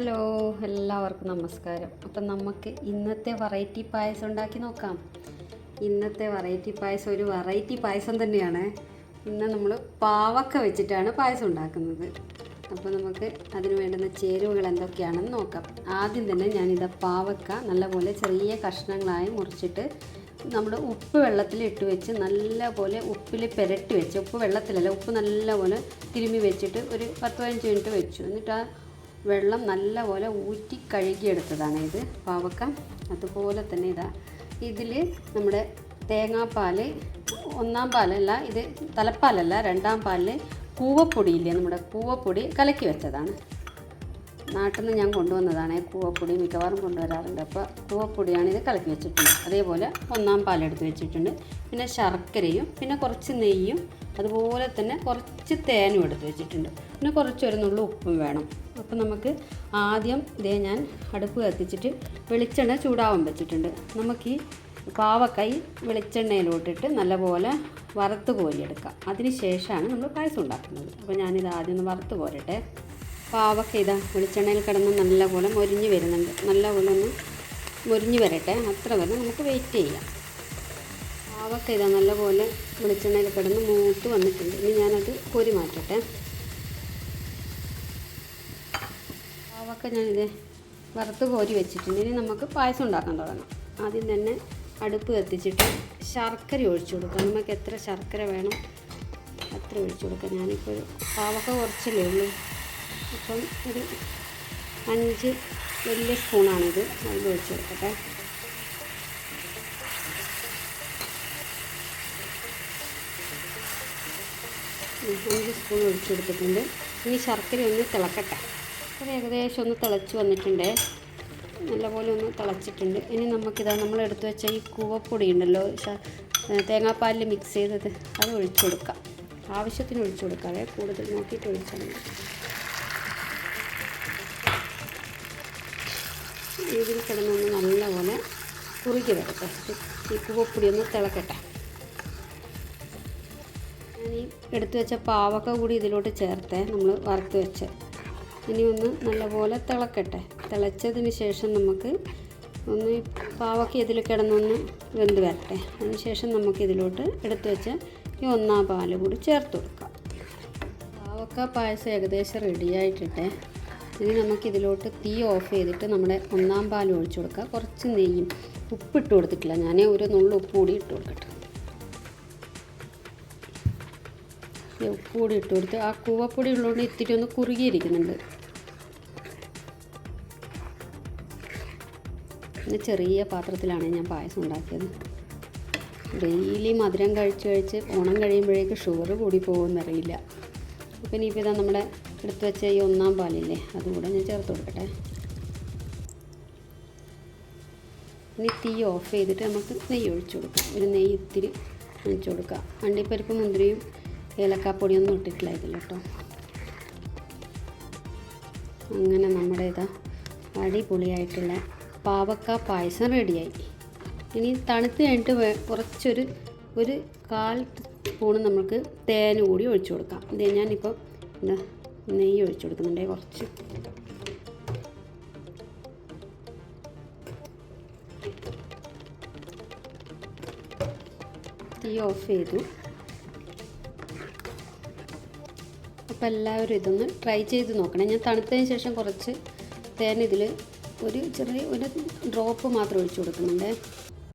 Hello എല്ലാവർക്കും നമസ്കാരം. അപ്പം നമുക്ക് ഇന്നത്തെ വെറൈറ്റി പായസം ഉണ്ടാക്കി നോക്കാം. ഇന്നത്തെ വെറൈറ്റി പായസം ഒരു വെറൈറ്റി പായസം തന്നെയാണ്. ഇന്ന് നമ്മൾ പാവക്ക വെച്ചിട്ടാണ് പായസം ഉണ്ടാക്കുന്നത്. അപ്പോൾ നമുക്ക് അതിന് വേണ്ടുന്ന ചേരുവകൾ എന്തൊക്കെയാണെന്ന് നോക്കാം. ആദ്യം തന്നെ ഞാനിത് പാവക്ക നല്ലപോലെ ചെറിയ കഷ്ണങ്ങളായി മുറിച്ചിട്ട് നമ്മൾ ഉപ്പ് വെള്ളത്തിൽ ഇട്ട് വെച്ച് നല്ലപോലെ ഉപ്പിൽ പുരട്ടി വെച്ച് ഉപ്പ് വെള്ളത്തിലല്ല ഉപ്പ് നല്ലപോലെ തിരുമ്മി വെച്ചിട്ട് ഒരു പത്ത് പതിനഞ്ച് മിനിറ്റ് വെച്ചു. എന്നിട്ട് ആ വെള്ളം നല്ലപോലെ ഊറ്റി കഴുകിയെടുത്തതാണ് ഇത്. പാവക്ക അതുപോലെ തന്നെ ഇതാ ഇതിൽ നമ്മുടെ തേങ്ങാപ്പാൽ ഒന്നാം പാലല്ല ഇത് തലപ്പാലല്ല രണ്ടാം പാലിൽ കൂവപ്പൊടിയില്ലേ നമ്മുടെ കൂവപ്പൊടി കലക്കി വെച്ചതാണ്. നാട്ടിൽ നിന്ന് ഞാൻ കൊണ്ടുവന്നതാണ്. കൂവപ്പൊടി മിക്കവാറും കൊണ്ടുവരാറുണ്ട്. അപ്പോൾ പൂവപ്പൊടിയാണ് ഇത് കലക്കി വെച്ചിട്ടുണ്ട്. അതേപോലെ ഒന്നാം പാലെടുത്ത് വെച്ചിട്ടുണ്ട്. പിന്നെ ശർക്കരയും പിന്നെ കുറച്ച് നെയ്യും അതുപോലെ തന്നെ കുറച്ച് തേനും എടുത്ത് വെച്ചിട്ടുണ്ട്. പിന്നെ കുറച്ച് ഒരു നുള്ളു ഉപ്പും വേണം. അപ്പോൾ നമുക്ക് ആദ്യം ഇതേ ഞാൻ അടുപ്പ് കത്തിച്ചിട്ട് വെളിച്ചെണ്ണ ചൂടാവാൻ വെച്ചിട്ടുണ്ട്. നമുക്ക് ഈ പാവക്കായി വെളിച്ചെണ്ണയിലോട്ടിട്ട് നല്ലപോലെ വറുത്ത് കോരിയെടുക്കാം. അതിന് ശേഷമാണ് നമ്മൾ പായസം ഉണ്ടാക്കുന്നത്. അപ്പോൾ ഞാനിത് ആദ്യം ഒന്ന് വറുത്ത് കോരട്ടെ. പാവക്ക ഇതാ വെളിച്ചെണ്ണയിൽ കിടന്ന് നല്ല പോലെ മൊരിഞ്ഞ് വരുന്നുണ്ട്. നല്ല പോലെ ഒന്ന് മൊരിഞ്ഞ് വരട്ടെ. അത്ര വരെ നമുക്ക് വെയിറ്റ് ചെയ്യാം. പാവക്ക ഇതാ നല്ല പോലെ വെളിച്ചെണ്ണയിൽ കിടന്ന് മൂത്ത് വന്നിട്ടുണ്ട്. ഇനി ഞാനത് കോരി മാറ്റട്ടെ. പാവക്ക ഞാനിത് വറുത്ത് കോരി വെച്ചിട്ടുണ്ട്. ഇനി നമുക്ക് പായസം ഉണ്ടാക്കാൻ തുടങ്ങാം. ആദ്യം തന്നെ അടുപ്പ് കത്തിച്ചിട്ട് ശർക്കര ഒഴിച്ചു കൊടുക്കാം. നമുക്ക് എത്ര ശർക്കര വേണം അത്ര ഒഴിച്ചു കൊടുക്കാം. ഞാനിപ്പോൾ പാവക്ക കുറച്ചല്ലേ ഉള്ളൂ. അപ്പം ഒരു അഞ്ച് വലിയ സ്പൂണാണിത്. അതിൽ ഒഴിച്ച് കൊടുക്കട്ടെ. അഞ്ച് സ്പൂൺ ഒഴിച്ച് കൊടുത്തിട്ടുണ്ട്. ഇനി ശർക്കര ഒന്ന് തിളക്കട്ടെ. ശർക്കര ഏകദേശം ഒന്ന് തിളച്ച് വന്നിട്ടുണ്ട്. നല്ലപോലെ ഒന്ന് തിളച്ചിട്ടുണ്ട്. ഇനി നമുക്കിതാ നമ്മൾ എടുത്തു വെച്ച ഈ കൂവപ്പൊടി ഉണ്ടല്ലോ തേങ്ങാപ്പാലിൽ മിക്സ് ചെയ്തത് അത് ഒഴിച്ചു കൊടുക്കാം. ആവശ്യത്തിന് ഒഴിച്ചു കൊടുക്കാതെ കൂടുതൽ നോക്കിയിട്ട് ഒഴിച്ചാൽ മതി. ഇതിൽ കിടന്നൊന്ന് നല്ലപോലെ കുറുകി വരട്ടെ ഈ കൂവപ്പൊടി ഒന്ന് തിളക്കട്ടെ. ഞാൻ ഈ എടുത്തു വെച്ച പാവക്ക കൂടി ഇതിലോട്ട് ചേർത്തേ നമ്മൾ വറുത്ത് വെച്ച്. ഇനി ഒന്ന് നല്ലപോലെ തിളക്കട്ടെ. തിളച്ചതിന് ശേഷം നമുക്ക് ഒന്ന് പാവക്ക ഇതിൽ കിടന്നൊന്ന് വെന്ത് വരട്ടെ. അതിന് ശേഷം നമുക്ക് ഇതിലോട്ട് എടുത്തു വെച്ച ഈ ഒന്നാം പാൽ കൂടി ചേർത്ത് കൊടുക്കാം. പാവക്ക പായസം ഏകദേശം റെഡിയായിട്ടിട്ടെ ഇനി നമുക്കിതിലോട്ട് തീ ഓഫ് ചെയ്തിട്ട് നമ്മുടെ ഒന്നാം പാൽ ഒഴിച്ചു കൊടുക്കുക കുറച്ച് നെയ്യും ഉപ്പിട്ട് കൊടുത്തിട്ടില്ല. ഞാൻ ഒരു നുള്ളു ഉപ്പ് കൂടി ഇട്ട് കൊടുക്കട്ടെ. ഉപ്പ് കൂടി ഇട്ട് കൊടുത്ത് ആ കൂവപ്പൊടി ഉള്ളതുകൊണ്ട് ഇത്തിരി ഒന്ന് കുറുകിയിരിക്കുന്നുണ്ട്. പിന്നെ ചെറിയ പാത്രത്തിലാണ് ഞാൻ പായസം ഉണ്ടാക്കിയത്. ഡെയിലി മധുരം കഴിച്ച് കഴിച്ച് ഓണം കഴിയുമ്പോഴേക്ക് ഷുഗർ കൂടി പോകുമെന്നറിയില്ല. അപ്പം ഇനിയിപ്പോൾ ഇതാ നമ്മുടെ എടുത്ത് വെച്ച ഈ ഒന്നാം പാലില്ലേ അതും കൂടെ ഞാൻ ചേർത്ത് കൊടുക്കട്ടെ. ഇനി തീ ഓഫ് ചെയ്തിട്ട് നമുക്ക് നെയ്യ് ഒഴിച്ചു കൊടുക്കാം. ഒരു നെയ്യ് ഇത്തിരി ഒഴിച്ചു കൊടുക്കാം. അണ്ടിപ്പരിപ്പ് മുന്തിരിയും ഏലക്കാപ്പൊടിയൊന്നും ഇട്ടിട്ടില്ല ഇതിൽ കേട്ടോ. അങ്ങനെ നമ്മുടെ ഇതാ അടിപൊളിയായിട്ടുള്ള പാവക്ക പായസം റെഡിയായി ഇനി തണുത്ത് കഴിഞ്ഞിട്ട് കുറച്ചൊരു ഒരു കാൽ സ്പൂണ് നമുക്ക് തേൻ കൂടി ഒഴിച്ചു കൊടുക്കാം. ഇത് ഞാനിപ്പോൾ എന്താ നെയ്യ് ഒഴിച്ചു കൊടുക്കുന്നുണ്ടേ കുറച്ച്. തീ ഓഫ് ചെയ്തു. അപ്പോൾ എല്ലാവരും ഇതൊന്ന് ട്രൈ ചെയ്ത് നോക്കണേ. ഞാൻ തണുത്തതിന് ശേഷം കുറച്ച് തേൻ ഇതിൽ ഒരു ചെറിയ ഒരു ഡ്രോപ്പ് മാത്രം ഒഴിച്ചു കൊടുക്കുന്നുണ്ട്.